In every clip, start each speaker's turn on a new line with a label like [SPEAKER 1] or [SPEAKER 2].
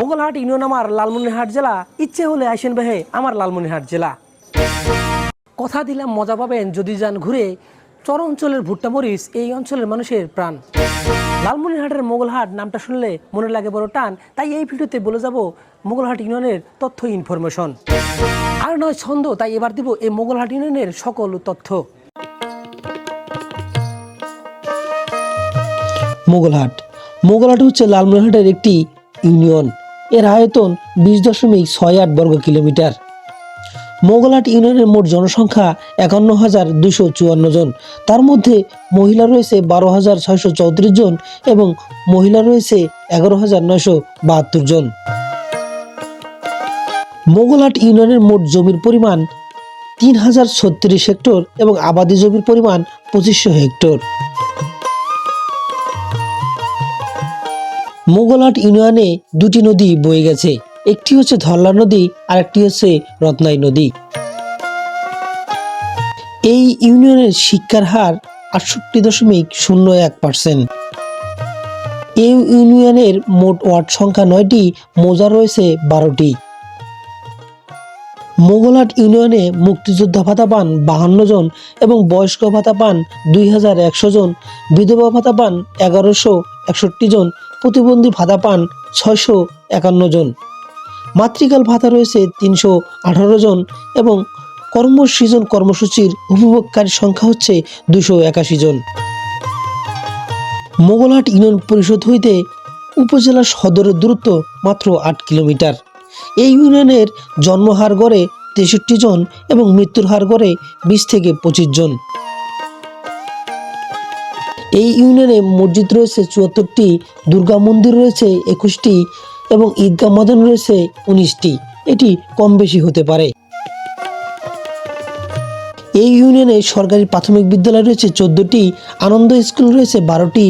[SPEAKER 1] Mogalhat union আমার লালমনিরহাট জেলা। ইচ্ছে হলে আইসেন বেহে আমার লালমনিরহাট জেলা। কথা দিলাম, মজা পাবেন, যদি যান ঘুরে। চর অঞ্চলের ভুট্টা মরিচ, এই অঞ্চলের মানুষের প্রাণ। লালমনিরহাটের মোগলহাট নামটা শুনলে মনে লাগে বড় টান। তাই এই ভিডিওতে বলে যাব মোগলহাট ইউনিয়নের তথ্য ইনফরমেশন। আর নয় ছন্দ, তাই এবার দিব এই মোগলহাট ইউনিয়নের সকল তথ্য। মোগলহাট। মোগলহাট হচ্ছে লালমনিরহাটের একটি ইউনিয়ন। এর আয়তন বিশ দশমিক ছয় আট বর্গ কিলোমিটার মোগলহাট ইউনিয়নের মোট জনসংখ্যা একান্ন হাজার দুশো চুয়ান্ন জন। তার মধ্যে মহিলা রয়েছে বারো হাজার ছয়শো চৌত্রিশ জন এবং মহিলা রয়েছে এগারো হাজার নয়শো বাহাত্তর জন। মোগলহাট ইউনিয়নের মোট জমির পরিমাণ তিন হাজার ছত্রিশ হেক্টর এবং আবাদি জমির পরিমাণ পঁচিশশো হেক্টর। মোগলহাট ইউনিয়নে দুটি নদী বয়ে গেছে। একটি হচ্ছে ধরলা নদী আর একটি হচ্ছে রত্নাই নদী। এই ইউনিয়নের শিক্ষার হার আটষট্টি দশমিক শূন্য এক পার্সেন্ট। এই ইউনিয়নের মোট ওয়ার্ড সংখ্যা নয়টি, মোজা রয়েছে বারোটি। মোগলহাট ইউনিয়নে মুক্তিযোদ্ধা ভাতা পান বাহান্ন জন এবং বয়স্ক ভাতা পান দুই হাজার একশো জন। বিধবা ভাতা পান এগারোশো একষট্টি জন। প্রতিবন্ধী ভাতা পান ছয়শো একান্ন জন। মাতৃকাল ভাতা রয়েছে তিনশো আঠারো জন এবং কর্মসৃজন কর্মসূচির উপভোগকারীর সংখ্যা হচ্ছে দুশো একাশি জন। মোগলহাট ইউনিয়ন পরিষদ হইতে উপজেলা সদরের দূরত্ব মাত্র আট কিলোমিটার। এই ইউনিয়নের জন্মহার গড়ে তেষট্টি জন এবং মৃত্যুর হার গড়ে বিশ থেকে পঁচিশ জন। এই ইউনিয়নে মসজিদ রয়েছে চুয়াত্তরটি, দুর্গা মন্দির রয়েছে একুশটি এবং ঈদগাহ মদন রয়েছে উনিশটি। এটি কম বেশি হতে পারে। এই ইউনিয়নে সরকারি প্রাথমিক বিদ্যালয় রয়েছে চোদ্দটি, আনন্দ স্কুল রয়েছে বারোটি,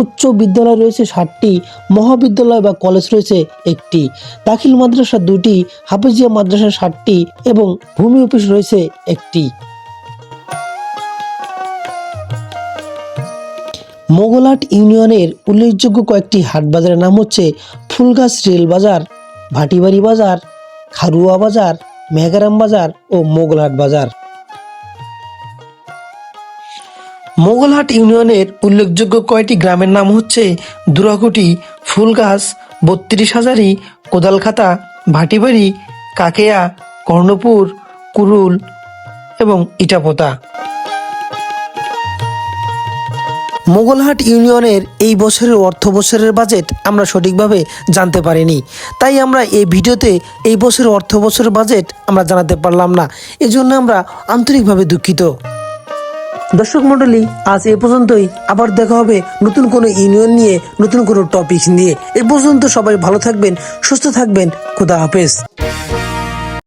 [SPEAKER 1] উচ্চ বিদ্যালয় রয়েছে ষাটটি, মহাবিদ্যালয় বা কলেজ রয়েছে একটি। দাখিল মাদ্রাসা দুটি, হাফিজিয়া মাদ্রাসা ষাটটি এবং ভূমি অফিস রয়েছে একটি। মোগলহাট ইউনিয়নের উল্লেখযোগ্য কয়েকটি হাট বাজারের নাম হচ্ছে ফুলগাছ রেল বাজার, ভাটিবাড়ি বাজার, খারুয়া বাজার মেঘারাম বাজার ও মোগলহাট বাজার। মোগলহাট ইউনিয়নের উল্লেখযোগ্য কয়টি গ্রামের নাম হচ্ছে দুরাকুটি ফুলগাছ বত্রিশ হাজারি কোদালখাতা, ভাটিবাড়ি, কাকেয়া, কর্ণপুর, কুরুল এবং ইটাপোতা। মোগলহাট ইউনিয়নের এই বছরের অর্থ বছরের বাজেট আমরা সঠিকভাবে জানতে পারিনি। তাই আমরা এই ভিডিওতে এই বছরের অর্থ বছরের বাজেট আমরা জানাতে পারলাম না। এজন্য আমরা আন্তরিকভাবে দুঃখিত। দর্শক মন্ডলী, আজ এ পর্যন্তই। আবার দেখা হবে নতুন কোনো ইউনিয়ন নিয়ে, নতুন কোনো টপিক নিয়ে। এ পর্যন্ত সবাই ভালো থাকবেন, সুস্থ থাকবেন। খুদা হাফেজ।